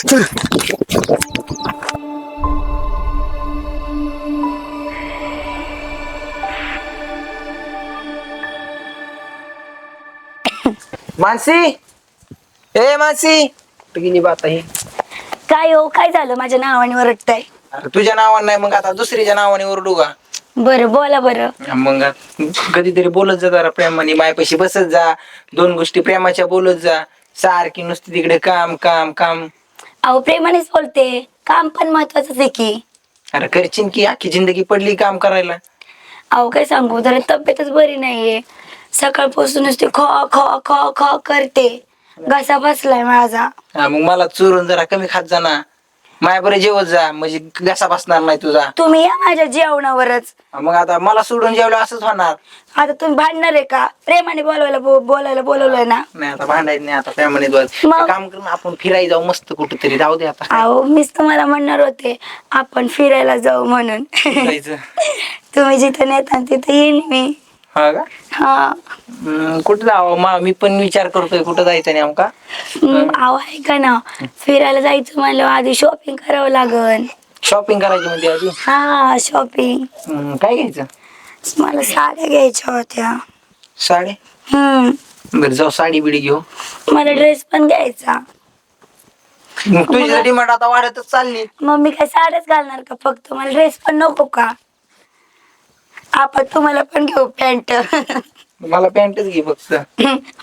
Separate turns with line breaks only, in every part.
मानसी? ए मानसी! गेली बात ही?
काय हो काय झालं? माझ्या नावाने ओरडताय.
अरे तुझ्या नावाने नाही मग आता दुसरीच्या नावाने ओरडू का?
बरं बोला बरं.
मग कधीतरी बोलत जा जरा प्रेमाने मायपाशी बसत जा. दोन गोष्टी प्रेमाच्या बोलत जा. सारखी नुसती तिकडे काम काम काम.
अहो प्रेमानेच बोलते. काम पण महत्वाचंच आहे की.
अरे करशील की अख्खी जिंदगी पडली काम करायला.
अहो काय सांगू जरा तब्येतच बरी नाहीये. सकाळपासून नुसते खो खो खो खो करते. घसा बसलाय माझा.
हा, मग मला चोरून जरा कमी खात जा ना माया बरं जेवत जा म्हणजे घसा बसणार नाही तुझा.
तुम्ही या माझ्या जेवणावरच.
मग आता मला सोडून जेवलं असंच होणार.
आता तुम्ही भांडणार आहे का? प्रेमाने बोलवायला बो- बोलायला बोलवलंय ना.
नाही आता भांडायचं नाही आता
मग?
काम करून आपण फिरायला जाऊ मस्त कुठेतरी जाऊ दे आता.
अहो मीच तुम्हाला म्हणणार होते आपण फिरायला जाऊ म्हणून.
जायचं?
तुम्ही जिथं नेता तिथं येईन मी.
हा का?
हा.
हम्म, कुठं जावं मा मी पण विचार करतोय कुठं जायचं नेमका?
अहो ऐका ना. फिरायला जायचं म्हणलं आधी शॉपिंग करावं लागल
शॉपिंग करायची म्हणते आधी?
हा शॉपिंग
हम्म, काय घ्यायचं?
मला साड्या घ्यायच्या होत्या.
साडी
हम्म.
बरं जाऊ साडी बिडी घेऊ.
मला ड्रेस पण घ्यायचा.
मग तुझी डिमांड आता वाढतच चालली.
मग मी काय साड्याच घालणार का? फक्त मला ड्रेस पण नको का? आपण तुम्हाला पण घेऊ पॅन्ट.
मला पॅन्टच घे फक्त.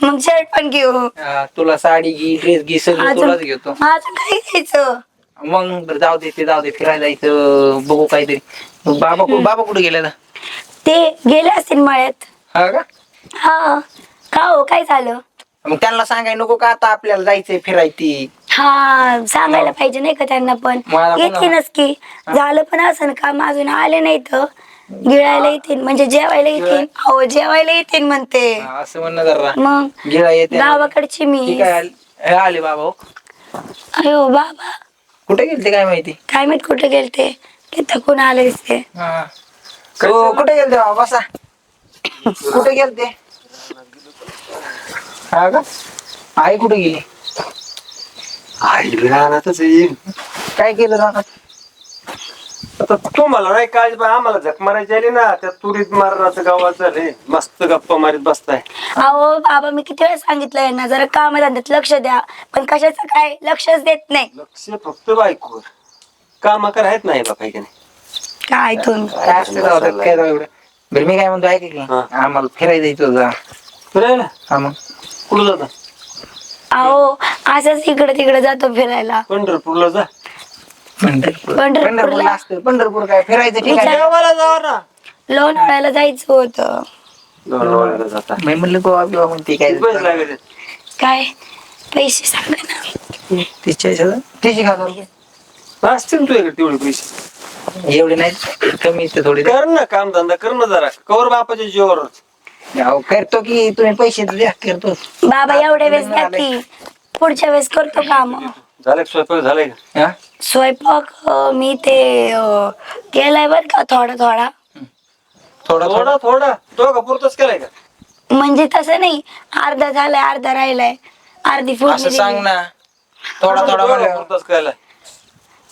मग शर्ट पण घेऊ.
हा, तुला साडी घे ड्रेस घे सगळं तुलाच घेतो.
माझं काय घ्यायचं?
मग बरं जाऊ दे ते जाऊ दे फिरायला जायचं बघू काहीतरी. मग बाबा कु- बाबा कुठे गेले आता?
ते गेले असतील मळ्यात.
हा का?
हा का हो काय झालं?
मग त्यांना सांगाय नको का आता आपल्याला जायचंय फिरायची
हा सांगायला पाहिजे नाही का त्यांना पण.
मला पण-
येतीलच की झालं पण असं काम अजून आले नाही तर गिळायला येतील म्हणजे जेवायला येतील. हो जेवायला येतील म्हणते.
हा, असं म्हणणं जरा.
मग
गिळा येते
गावाकडची मी.
आले- हे आले बाबा हो.
अयो बाबा.
कुठे गेलते काय माहिती?
काय माहीत कुठे गेलते? की थकून आले ते
हा. हो, कुठे गेलते बाबा? बसा. कुठे गेलते? हा का? आई कुठे गेली?
आई रानातच येईल
काय केलं दादा
आता तुम्हाला नाही काळजी बा आम्हाला झक मारायची आली ना त्या तुरीत मारणाचं गावात झाले मस्त गप्पा मारीत बसताय.
अहो बाबा मी किती वेळा सांगितलं यांना जरा कामधंद्यात लक्ष द्या पण कशाचं काय? लक्षच देत नाही.
लक्ष फक्त बायकोवर. काम आहेत नाही बा काही का नाही?
काय तुम्ही?
काय असतं काय एवढं? बरं मी काय म्हणतो ऐका की
हा.
आम्हाला फिरायला जायचं जा
फिरायला?
हा मग.
कुठं जाता?
अहो असंच इकडे तिकडे जातो फिरायला.
पंढरपूरला जा.
पंढरपूर.
पंढरपूरला?
पंढरपूरला असतं पंढरपूर काय फिरायचं ठीक आहे?
देवाला जा ना.
लोणावळ्याला जायचं होतं.
लोणावळ्याला जाता.
मी म्हणलं गोवा बिवा म्हणते काय?
किती पैसे लागले
काय? पैसे सांगा ना.
तिच्या ह्याच्यात तिची खाता
असतील तुझ्याकडे तेवढे पैसे.
एवढे नाही कमी तर थोडे.
कर ना काम धंदा कर ना जरा. कवर बापाच्या जीवावर
अहो, करतो की तुम्ही पैसे द्या करतो.
बाबा एवढ्या वेळेस द्या की पुढच्या वेळेस करतो काम.
झालं का स्वयंपाक? झालाय का?
हा?
स्वयंपाक अं, मी ते अं, केलाय बर का थोडा थोडा.
थोडा थोडा.
थोडा थोडा? तो का पुरतच केलाय का?
म्हणजे तसं नाही अर्धा झालाय अर्धा राहिलाय. अर्धी
असं सांग. ना. थोडा थोडा म्हणल्यावर.
पुरतच केलाय?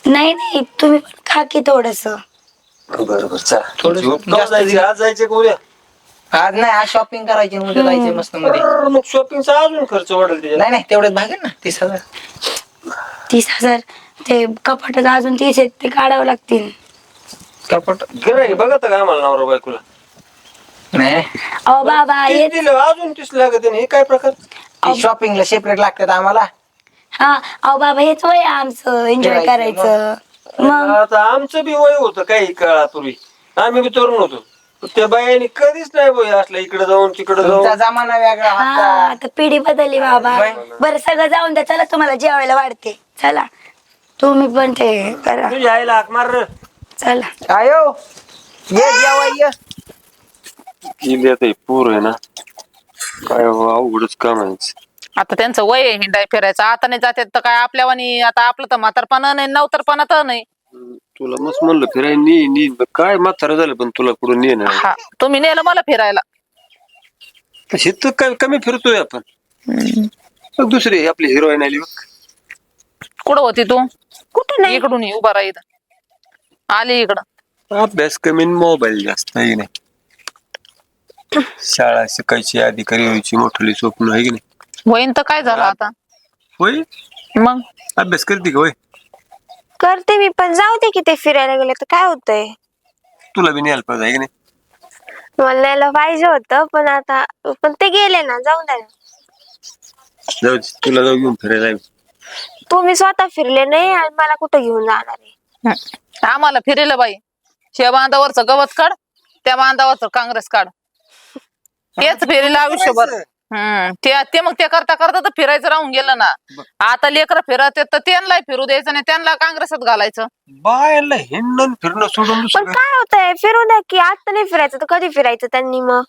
नाही नाही तुम्ही पण खा की थोडस.
बरोबर
थोडं जास्त
जायची आज जायचे का उद्या?
आज नाही आज शॉपिंग करायची उद्या जायचे मस्त मध्ये.
बरं, मग शॉपिंगचा अजून खर्च वाढेल त्याच्यात.
नाही नाही तेवढ्यात भागेल ना तीस हजार.
तीस हजार. ते कपाटात अजून तीस आहेत ते काढावं लागतील.
कपट
गिराय बघत का आम्हाला नवरा बायकोला.
नाही.
अहो बाबा
तीस
ये
दिलं अजून तीस लागत हे काय प्रकार?
शॉपिंगला सेपरेट लागतात आम्हाला.
हा अहो बाबा हेच वय आहे आमचं एन्जॉय करायचं मग?
आता आमचं बी वय होतं काही काळापूर्वी. आम्ही बी तरुण होतो. त्या बायाने कधीच नाही वय असलं इकडे जाऊन तिकडे
तुमचा
जाऊन.
जमाना वेगळा
हा
होता
आता पिढी बदलली बाबा. बरं सगळं जाऊन द्या चला तुम्हाला जेवायला वाढते. चला. तुम्ही पण ते करा.
तुझ्या आईला हाक मार रे.
चला.
आयो. ये जेवा ये.
इले आता हे पोर आहे ना. काय बाबा, अवघडच काम आहे.
आता त्यांचं वय आहे हिंडाय फिरायचं. आता नाही जाते तर काय आपल्यावानी आता आपलं तर म्हातारपणा नाही नवतरपणा तर नाही.
तुला मस्त म्हणलं फिराय नी नी. काय म्हातारा झालं पण तुला कुठं ने ना
हा तुम्ही नेलं मला फिरायला.
हे तर काय कमी फिरतोय आपण. दुसरी आपली हिरोईन आली बघ.
कुठं होती तू?
कुठं नाही.
इकडून ये, उभा राहा इथं. आली इकडं.
अभ्यास कमी मोबाईल जास्त आहे की नाही? शाळा शिकायची अधिकारी व्हायची मोठली स्वप्न आहे की नाही?
होईन तर काय झालं आता?
होय?
मग?
अभ्यास करते का होय?
करते मी पण जाऊ दे की ते फिरायला गेले तर काय होतंय?
तुला बी न्यायला पाहिजे आहे की नाही?
मला न्यायला पाहिजे होतं पण आता पण ते गेले ना जाऊ द्या ना.
जाऊ दे, तुला जाऊ घेऊन फिरायला जाऊ.
तुम्ही स्वतः फिरले नाही आणि मला कुठं घेऊन जाणार आहे?
हं. आम्हाला फिरेल बाई. शे बांधावरचं गवत काढ त्या बांधावरचं काँग्रेस काढ. तेच फिरेल आयुष्यभर. हम्म ते ते मग ते करता करता तर फिरायचं राहून गेलं ना. आता लेकर फिरत तर त्यांना फिरू द्यायचं नाही त्यांना काँग्रेसात घालायचं.
बायाला हिंडण फिरणं सोडून
पण
दुसरं
काय होतंय? फिरू द्या की आता नाही फिरायचं तर कधी फिरायचं त्यांनी मग?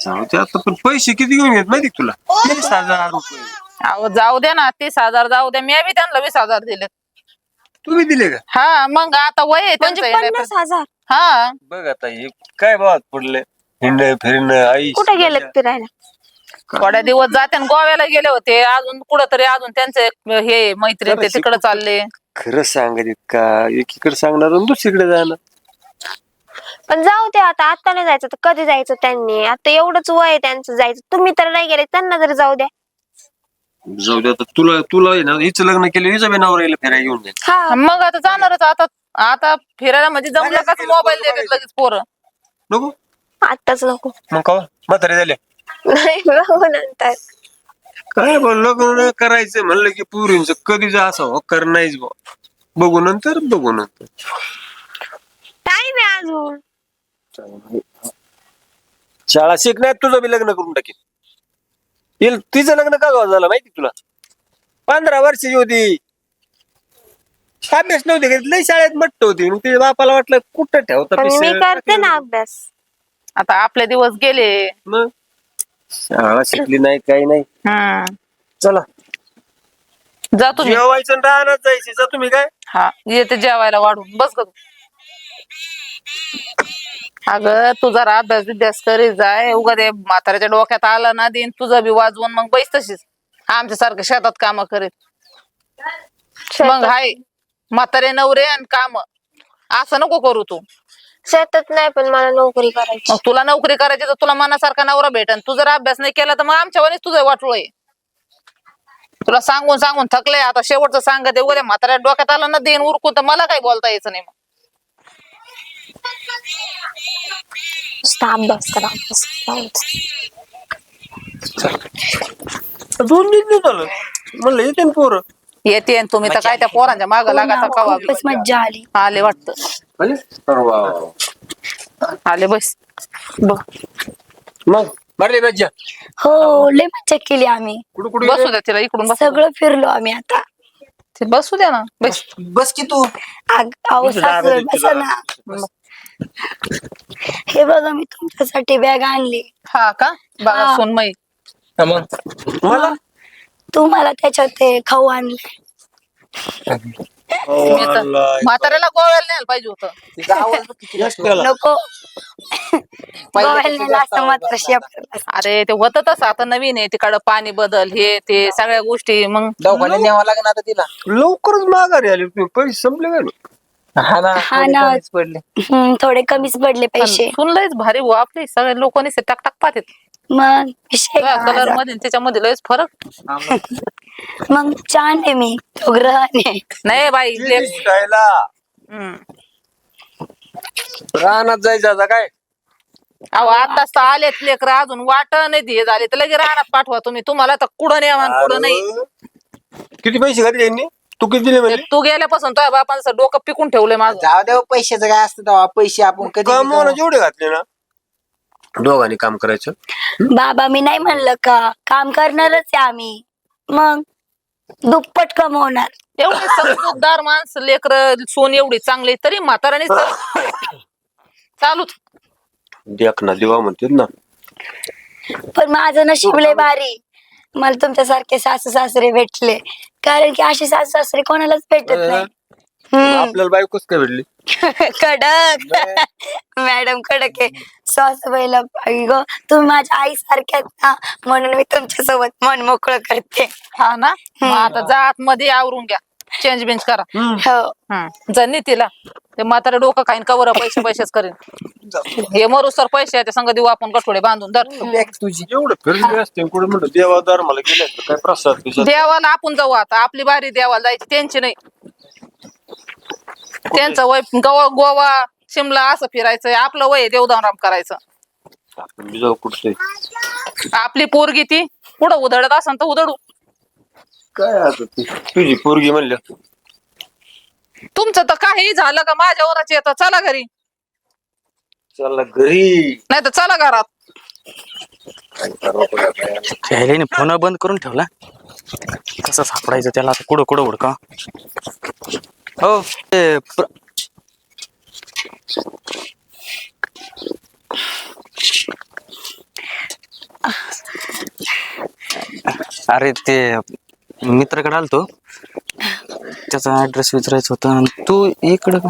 जाऊ दे आता पण पैसे किती घेऊन येत माहिती का तुला? तीस हजार रुपये.
अहो जाऊ द्या ना तीस हजार जाऊ द्या मी बी त्यांना वीस हजार दिले.
तुम्ही दिले का?
हा मग आता वय आहे
म्हणजे
हे
पन्नास हजार.
हा.
बघ आता हे काय भावात पडले. हिंड फिरणं आई
कुठे गेलेत फिरायला?
थोड्या दिवस जाते आणि गोव्याला गेले होते. अजून कुठं तरी अजून त्यांचे एक हे मैत्रीण ते तिकडे चालले.
खरं सांगत का? एकीकडे सांगणार आणि दुसरीकडे जाणार.
पण जाऊ दे आता आता नाही जायचं तर कधी जायचं त्यांनी? आता एवढंच वय आहे त्यांचं जायचं. तुम्ही तर नाही गेले त्यांना तरी जाऊ द्या.
जाऊ दे आता. तुला तुला आहे ना हिचं लग्न केलं हिचं बी नवरा फिरायला घेऊन जाईल
हा
मग आता जाणारच आता आता फिरायला म्हणजे जमलं का मोबाईल देतात लगेच पोरं.
नको?
आताच नको.
मग का म्हातारे झाले.
नाही बघू नंतर.
काय बघ लग्न करायचं म्हणलं की पुरींच कधी जा असं होकार नाहीच बा. बघू नंतर बघू नंतर.
टाइम आहे अजून.
शाळा शिकण्यात तुझं बी लग्न करून टाकेल तिचं लग्न का गाव झालं माहिती तुला? पंधरा वर्षाची होती. अभ्यास नव्हती करीत. लय शाळेत मट्ट होती. मग तिच्या बापाला वाटलं कुठं ठेवता
पण मी
पिशव्या?
करते ना अभ्यास.
आता आपले दिवस गेले.
मग? शाळा शिकली नाही काही नाही.
हम्म
चला.
जा तुम्ही.
जेवायचं आणि जायचे. जा तुम्ही काय?
हा. येते जेवायला वाढून. बस ग तू. अगं तू जरा अभ्यास बिभ्यास करीत जाय उगा ते म्हाताऱ्याच्या डोक्यात आलं ना दिन तुझं बी वाजवून मग बैस तशीच. आमच्या सारखं शेतात काम करीत. मग हाय म्हातारे नवरे आणि काम. असं नको करू तू.
शेतात नाही पण मला नोकरी करायची.
मग तुला नोकरी करायची तर तुला मनासारखा नवरा भेटन. तू जर अभ्यास नाही केला तर मग आमच्या वनीच तुझं वाटलोय आहे. तुला सांगून सांगून थकले आता शेवटचं सांगत उद्या म्हाताऱ्या डोक्यात आलं ना देईन उरकून तर मला काही बोलता यायचं नाही मग.
अभ्यास करा.
दोन दिवस झालं म्हणलं येते ना पोरं
येते आणि तुम्ही तर काय त्या पोरांच्या माग कवा? बी.
खूपच मज्जा आली.
आले वाटत.
आले? अरे वा वा वा.
आले बस. बघ.
मग? मारले मज्जा
हो लय मज्जा केली आम्ही.
कुठं कुठे
बसू द्या तिला इकडून बस
सगळं फिरलो आम्ही आता.
ते बसू द्या ना बस.
बस की तू?
अहो सासू बसा ना. हे बघा मी तुमच्यासाठी बॅग आणली.
हा का? बघा
हा.
सोनमई
हा मग?
मला
तुम्हाला त्याच्यात ते खाऊ आणले.
मी तर म्हाताऱ्याला गोव्याला न्यायला पाहिजे होतं.
तिचा आवाज बघ किती
एकट्याला.
नको. गोव्याला नेलं मात्र. शेपटलं.
अरे ते होत तसं. आता नवीन आहे. तिकडं पाणी बदल हे ते सगळ्या गोष्टी. मग
दवाखान्यात न्यावं लागणार आता तिला.
लवकरच माघारी आली. तुम्ही पैसे संपले काय
हा ना
हा
थोडे
ना.
कमीच पडले.
हम्म, थोडे कमीच पडले पैसे.
सुन लयच भारी हो आपली सगळे लोक टाक टाक पाहतात.
मग विषय काय
कलर
माझा?
मध्ये आणि त्याच्यामध्ये लयच फरक.
हा मग.
छान आहे मी. तो ग्रहाने
नाही बाई हम्म.
रानात जायचं आता काय?
अहो आताच तर आलेत लेकर अजून. वाट नाही दे झाले तर लगे राहण्यात पाठवा तुम्ही. तुम्हाला तर कुठं नाही कुठं नाही.
अरे, किती पैसे घातले यांनी? तू किती दिले
ते
म्हणजे
तू गेल्यापासून तुझ्या बापानं डोकं पिकून ठेवलंय माझं.
जाऊ द्या हो, पैशाचं काय असतं तेव्हा पैसे आपण कधी.
जेवढे घातले ना? दोघांनी काम करायचं.
बाबा मी नाही म्हणलं का? काम करणारच आहे आम्ही. मग? दुप्पट कमवणार.
एवढे समजूतदार माणसं लेकर सोन एवढी चांगली तरी म्हाताराने चालूच
देख ना देवा म्हणतात ना.
पण माझं नशीब लय भारी. मला तुमच्यासारखे सासू सासरे भेटले. कारण की असे सासू सासरे कोणालाच भेटत नाही. हम्म.
आपल्याला बायकोच काय भेटली?
कडक. मॅडम कडक आहे. सासूबाईला आई ग तुम्ही माझ्या आई सारख्याच ना म्हणून मी तुमच्यासोबत मन मोकळं करते.
हा ना? मग आता जा मध्ये आवरून घ्या. चेंज बेंच करा.
हो.
हम्म. जन्नी तिला ते म्हातारे डोकं खाईन कवर पैसे पैसेच करीन. हे मरू सर पैसे त्या संग देऊ आपण गठोडे बांधून. धर.
बॅग तुझी
एवढं फिरले असते कुठे म्हणतो देवादार मला गेले काय प्रसाद बिसाद?
देवाला आपण जाऊ आता. आपली बारी देवाला जायची त्यांची नाही. त्यांचं वय गोवा गोवा शिमला असं फिरायचंय. आपलं वय आहे देवदानराम करायचं.
आपण बी जाऊ कुठे
आपली पोरगी ती पुढं उधळत असन तर उधळू.
काय आता ती? तुझी पोरगी म्हणल्या
तुमचं तर काही झालं का? माझ्या वराची येतं चला घरी.
चला घरी.
नाही तर चला घरात.
काय करावं पण आता यार.
ह्याने फोन बंद करून ठेवला. कसं सापडायचं त्याला आता कुठं कुठं हुडका हो ते प्र- अरे ते मित्राकडे आलतो. त्याचा ऍड्रेस विचारायचा होता. आणि तू इकडं का?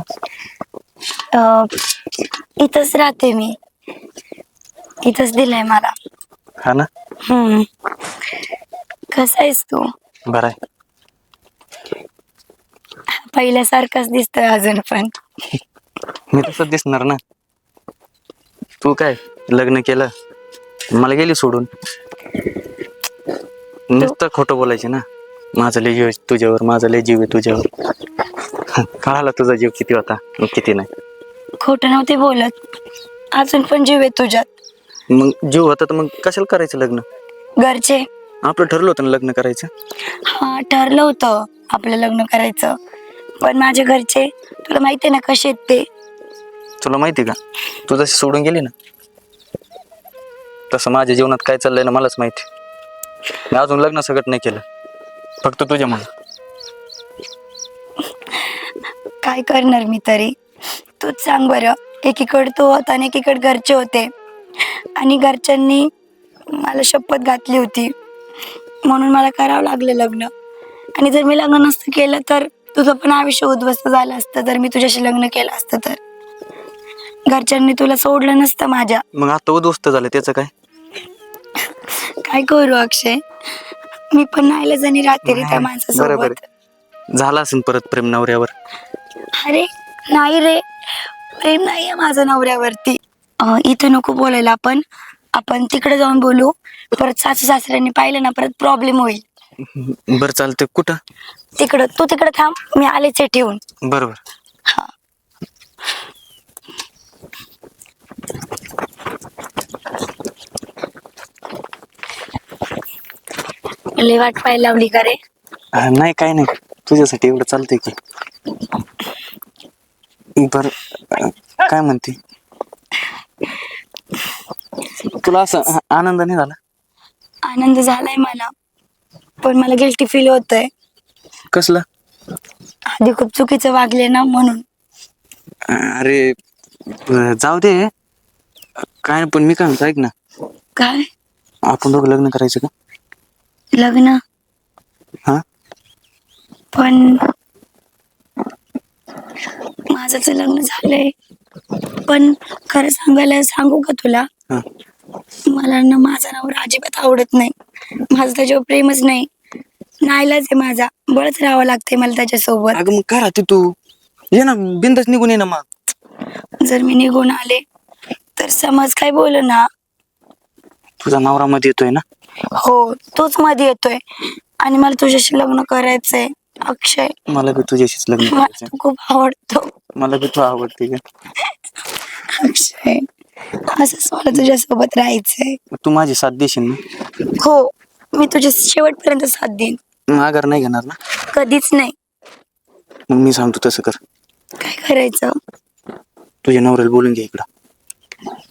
अं, इथंच राहते मी. इथंच दिलंय मला.
हा ना?
हम्म. कसा आहेस तू?
बरं आहे.
पहिल्यासारखाच दिसतोय अजून पण.
मी तसं दिसणार ना. तू काय लग्न केलं? मला गेली सोडून. नुसतं खोटं बोलायचे ना. माझं लय जीव तुझ्यावर माझं लय जीव आहे तुझ्यावर. कळाला तुझा जीव किती होता किती नाही.
खोटं नव्हते बोलत. अजून पण जीव आहे तुझ्यात.
मग जीव होता तर मग कशाला करायचं लग्न?
घरचे.
आपलं ठरलं होतं ना लग्न करायचं?
हा ठरलं होतं आपलं लग्न करायचं. पण माझे घरचे तुला माहिती आहे ना कसे आहेत ते?
तुला माहिती का? तू जशी सोडून गेली ना तसं माझ्या जीवनात काय चाललंय ना मलाच माहिती. मी अजून लग्न सगळं नाही केलं. फक्त तुझ्या म्हणून
काय करणार मी तरी? तूच सांग बरं. एकीकडे तो होता आणि एकीकडे घरचे होते. आणि घरच्यांनी मला शपथ घातली होती. म्हणून मला करावं लागलं लग्न. आणि जर मी लग्न नसतं केलं तर तुझं पण आयुष्य उद्ध्वस्त झालं असतं जर मी तुझ्याशी लग्न केलं असतं तर. घरच्यांनी तुला सोडलं नसतं माझ्या.
मग आता उद्ध्वस्त झालं त्याचं काय?
काय करू अक्षय? मी पण नाहीलाच आणि राहते रे त्या
बरोबर
माणसासोबत
झाला असेल परत प्रेम नवऱ्यावर?
अरे नाही रे. प्रेम नाहीये माझं नवऱ्यावरती. अं, इथं नको बोलायला आपण. आपण तिकडे जाऊन बोलू. परत सासू सासऱ्यांनी पाहिलं ना परत प्रॉब्लेम होईल.
बरं चालतंय. कुठं?
तिकडं तू तिकडे थांब. मी आलेच आहे ठेवून.
बरोबर.
हा. लय वाट पाहायला लावली का रे?
नाही काय नाही. तुझ्यासाठी एवढं चालतंय की. बर काय म्हणते? तुला असं आनंद नाही झाला?
आनंद झालाय मला. पण मला गिल्टी फील होतंय.
कसला?
आधी खूप चुकीचं वागले ना म्हणून.
अरे जाऊ दे. काय पण मी काय म्हणतो ऐक ना.
काय?
आपण दोघं लग्न करायचं का?
लग्न.
हा?
पण माझं तर लग्न झालंय. पण खरं सांगायला सांगू का तुला?
हा.
मला ना माझा नवरा अजिबात आवडत नाही. माझं त्याच्यावर प्रेमच नाही. नाईलाज आहे माझा. बळच राहावं लागतंय मला त्याच्यासोबत.
अगं मग काय राहते तू? ये ना बिंदच निघून ये ना मग.
जर मी निघून आले तर समज काय बोल ना
तुझा नवरा मध्ये येतोय ना?
हो तोच मध्ये येतोय. आणि मला तुझ्याशी लग्न करायचंय अक्षय.
मला बी तुझ्याशीच लग्न
मला
करायचं
तू खूप आवडतो.
मला बी तू आवडते का?
अक्षय असंच मला तुझ्यासोबत राहायचंय.
मग तू माझी साथ देशील ना?
हो मी तुझ्या शेवटपर्यंत साथ देईन.
माघार नाही घेणार ना?
कधीच नाही.
मग मी सांगतो तसं कर.
काय करायचं?
तुझ्या नवऱ्याला बोलून घे इकडं.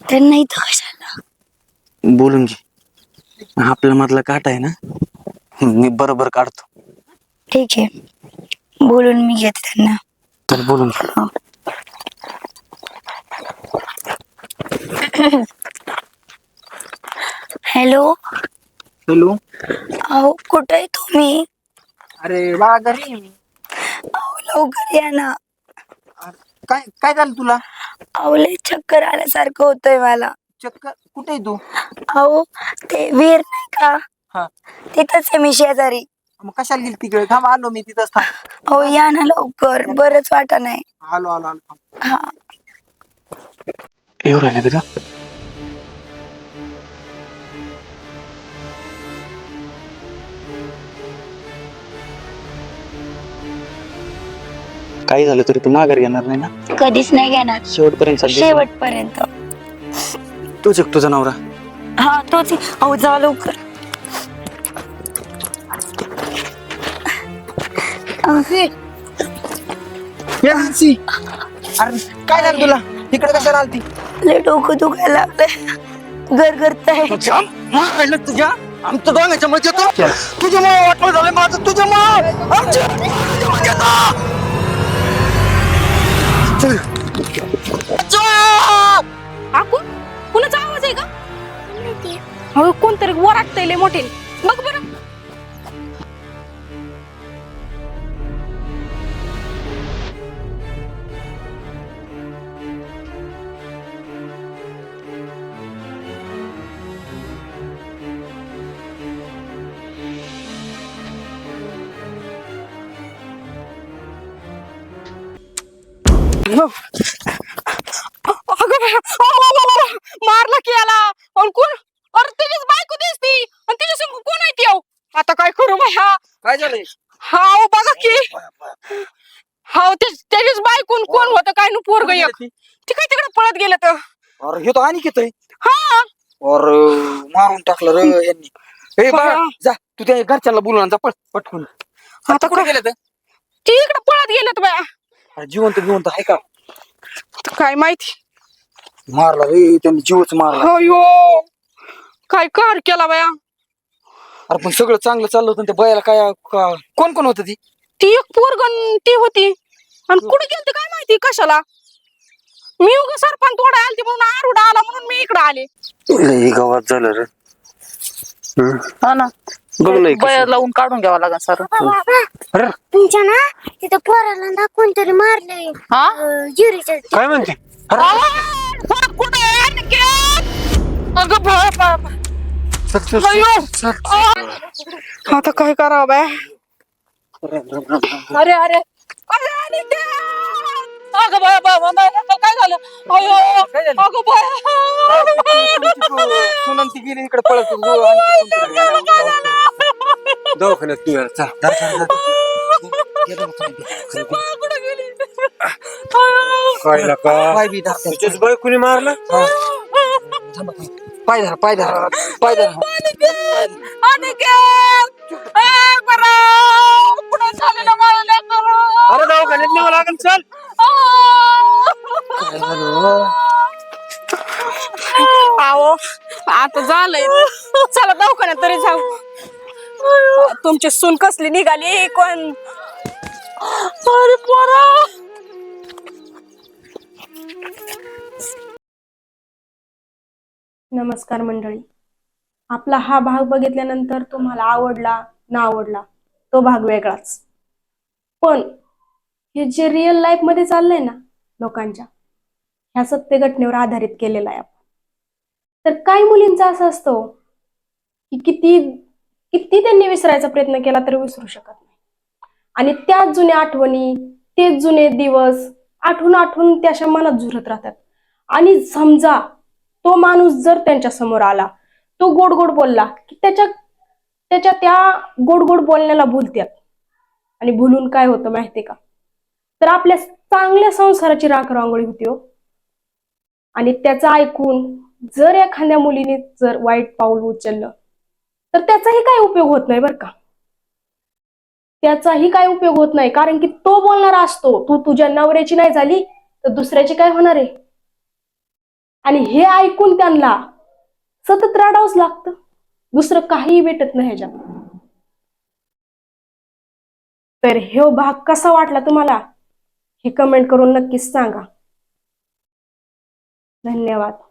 त्यांना इथं कशाला
बोलून घे. आपल्या मधला काट आहे ना? मी बरोबर काढतो.
ठीक आहे. बोलून मी घेते त्यांना.
तर बोलून घे
हो. हॅलो?
हॅलो?
अहो कुठे आहे तुम्ही?
अरे बाळा घरी आहे मी.
अहो लवकर या ना.
काय काय झालं तुला?
अहो लय चक्कर आल्यासारखं होतंय मला.
चक्कर कुठे आहे तू?
अहो ते वीर नाही का?
हा.
तिथंच आहे मी शेजारी.
मग कशाला गेली तिकडे? थांब आलो मी तिथंच थांब.
हो या ना लवकर. बरंच वाटा नाही.
आलो आलो आलो. थांब.
हा.
येऊ राहिले का? काही झालं तरी तू माघार घेणार नाही ना?
कधीच नाही घेणार.
शेवटपर्यंत?
शेवटपर्यंत.
तूच एक तुझा नवरा
हा तोच आहे. अहो जा लवकर.
ये मानसी. अरे काय झालं तुला? तिकडे कशाला आलती?
लय डोकं दुखायला लागलंय. घर करत आहे
तुझ्या? तुझ्या आमचं दोघांच्या मध्ये येतो. तुझ्यामुळे वाटलं झालं माझं. आमच्या तुझ्यामुळे येतं.
आकू? हो कोणतरी वराटतंय लय मोठे. बघ बरं. ती. काय तिकडे पळत गेलं तर?
अरे हे तो आणि येतोय.
हा.
अरे मारून टाकलं रे यांनी. ए बाळा
बाळा.
जा. तू त्या घरच्यांना बोलून आण, जा पट पटकून.
आता
कुठे गेले तर?
ती इकडे पळत गेलं बाया
अरे जिवंत जिवंत आहे का?
आता काय माहिती?
मारला रे त्यांनी जीवच मारला.
अयो काय कार केला बाया?
अरे पण सगळं चांगलं चाललं होतं त्या बयाला काय का- कोण कोण होतं ती?
ती एक पोरगण ती होती. आणि कुठे गेलती काय माहिती? कशाला? मी उगा सरपंच तोडा आलती म्हणून आरुडा आला म्हणून मी इकडे आले.
लई गावात झालं रे.
हा? ना.
बघ ना एक
बया लावून काढून घ्यावा लागेल सर.
तुमच्या ना तिथं पोराला ना कोणतरी मारलंय.
हा?
जिरीच्या
काय म्हणते?
कुठे अगं. आता काय करावं बाय? अरे अरे. अरे. अगं बाय बाय बाय बाय. काय झालं अयो
काय झालं?
अगं बाय
सुनंत गेली इकडे पळत होती.
दवाखान्यात तू यार चल
धर, धर, धर. गेलं मग खाली.
कुठे गेली अयो.
काय नका
पाय बी धर, धर.
तुझ्याच बायकोनी मारलं
थांबा, थांबा. पाय धरा पाय धरा पाय धरा
अनिकेत ए
अरे दवाखान्यात न्यावं लागेल चल.
आहो आता झालंय. चला दवाखान्यात तरी जाऊ. तुमची सून कसली निघाली कोण? अरे पोरा!
नमस्कार मंडळी. आपला हा भाग बघितल्यानंतर तुम्हाला आवडला ना आवडला तो भाग वेगळाच. पण हे जे रिअल लाईफमध्ये चाललंय ना लोकांच्या ह्या सत्य घटनेवर आधारित केलेला आहे आपण. तर काही मुलींचा असं असतो हो, की किती किती त्यांनी विसरायचा प्रयत्न केला तरी विसरू शकत नाही. आणि त्याच जुन्या आठवणी तेच जुने दिवस आठवून आठवून त्याच्या मनात झुरत राहतात. आणि समजा तो माणूस जर त्यांच्यासमोर आला तो गोड गोड बोलला की त्याच्या त्याच्या त्या गोड गोड बोलण्याला भुलत्यात आणि भुलून काय होतं माहितीये का? तर आपल्या चांगल्या संसाराची राख रांगोळी होती हो. आणि त्याचं ऐकून जर एखाद्या मुलीने जर वाईट पाऊल उचललं तर त्याचाही काय उपयोग होत नाही बरं का? त्याचाही काय उपयोग होत नाही. कारण की तो बोलणारा असतो. तू तुझ्या नवऱ्याची नाही झाली तर दुसऱ्याची काय होणार आहे? आणि हे ऐकून त्यांना सतत रडावंच लागतं. दुसरं काहीही भेटत नाही ह्याच्यात. तर हे भाग कसा वाटला तुम्हाला? हे कमेंट करून नक्कीच सांगा. धन्यवाद.